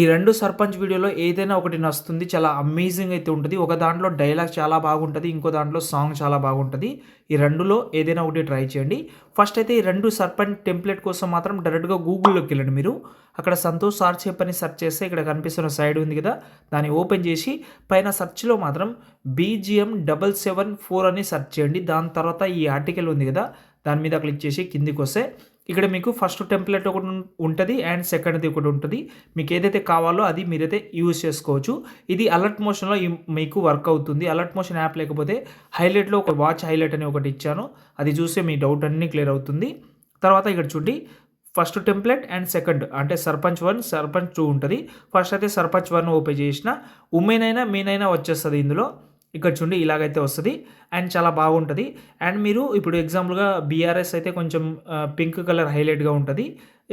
ఈ రెండు సర్పంచ్ వీడియోలో ఏదైనా ఒకటి నస్తుంది చాలా అమేజింగ్ అయితే ఉంటుంది. ఒక దాంట్లో డైలాగ్ చాలా బాగుంటుంది ఇంకో దాంట్లో సాంగ్ చాలా బాగుంటుంది. ఈ రెండులో ఏదైనా ఒకటి ట్రై చేయండి. ఫస్ట్ అయితే ఈ రెండు సర్పంచ్ టెంప్లెట్ కోసం మాత్రం డైరెక్ట్గా గూగుల్లోకి వెళ్ళండి మీరు. అక్కడ సంతోష్ సార్ చెప్పని సెర్చ్ చేస్తే ఇక్కడ కనిపిస్తున్న సైడ్ ఉంది కదా దాన్ని ఓపెన్ చేసి పైన సెర్చ్లో మాత్రం B G M double seven four అని సెర్చ్ చేయండి. దాని తర్వాత ఈ ఆర్టికల్ ఉంది కదా దాని మీద క్లిక్ చేసి కిందికి వస్తే ఇక్కడ మీకు ఫస్ట్ టెంప్లెట్ ఒకటి ఉంటుంది అండ్ సెకండ్ది ఒకటి ఉంటుంది. మీకు ఏదైతే కావాలో అది మీరైతే యూజ్ చేసుకోవచ్చు. ఇది అలర్ట్ మోషన్లో మీకు వర్క్ అవుతుంది. అలర్ట్ మోషన్ యాప్ లేకపోతే హైలైట్లో ఒక వాచ్ హైలైట్ అని ఒకటి ఇచ్చాను. అది చూస్తే మీ డౌట్ అన్నీ క్లియర్ అవుతుంది. తర్వాత ఇక్కడ చూడండి. ఫస్ట్ టెంప్లెట్ అండ్ సెకండ్ అంటే సర్పంచ్ వన్ సర్పంచ్ టూ ఉంటుంది. ఫస్ట్ అయితే సర్పంచ్ వన్ ఓపెన్ చేసిన. ఉమెన్ అయినా మెయిన్ అయినా వచ్చేస్తుంది ఇందులో. ఇక్కడ చూడండి ఇలాగైతే వస్తుంది. అండ్ చాలా బాగుంటుంది. అండ్ మీరు ఇప్పుడు ఎగ్జాంపుల్గా బీఆర్ఎస్ అయితే కొంచెం పింక్ కలర్ హైలైట్గా ఉంటుంది.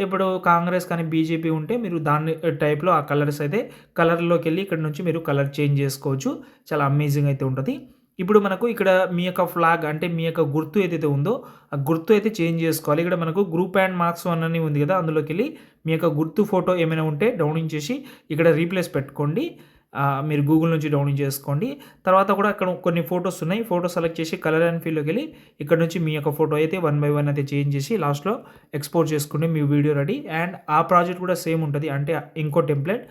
ఇప్పుడు కాంగ్రెస్ కానీ బీజేపీ ఉంటే మీరు దాని టైప్లో ఆ కలర్స్ అయితే కలర్లోకి వెళ్ళి ఇక్కడ నుంచి మీరు కలర్ చేంజ్ చేసుకోవచ్చు. చాలా అమేజింగ్ అయితే ఉంటుంది. ఇప్పుడు మనకు ఇక్కడ మీ యొక్క ఫ్లాగ్ అంటే మీ యొక్క గుర్తు ఏదైతే ఉందో ఆ గుర్తు అయితే చేంజ్ చేసుకోవాలి. ఇక్కడ మనకు గ్రూప్ అండ్ మార్క్స్ వన్ అని ఉంది కదా అందులోకి వెళ్ళి మీ యొక్క గుర్తు ఫోటో ఏమైనా ఉంటే డౌన్ చేసి ఇక్కడ రీప్లేస్ పెట్టుకోండి. మీరు గూగుల్ నుంచి డౌన్లోడ్ చేసుకోండి. తర్వాత కూడా అక్కడ కొన్ని ఫొటోస్ ఉన్నాయి. ఫోటో సెలెక్ట్ చేసి కలర్ అండ్ ఫీల్లోకి వెళ్ళి ఇక్కడ నుంచి మీ యొక్క ఫోటో అయితే వన్ బై వన్ అయితే చేంజ్ చేసి లాస్ట్లో ఎక్స్పోర్ట్ చేసుకోండి మీ వీడియో రెడీ అండ్ ఆ ప్రాజెక్ట్ కూడా సేమ్ ఉంటుంది. అంటే ఇంకో టెంప్లెట్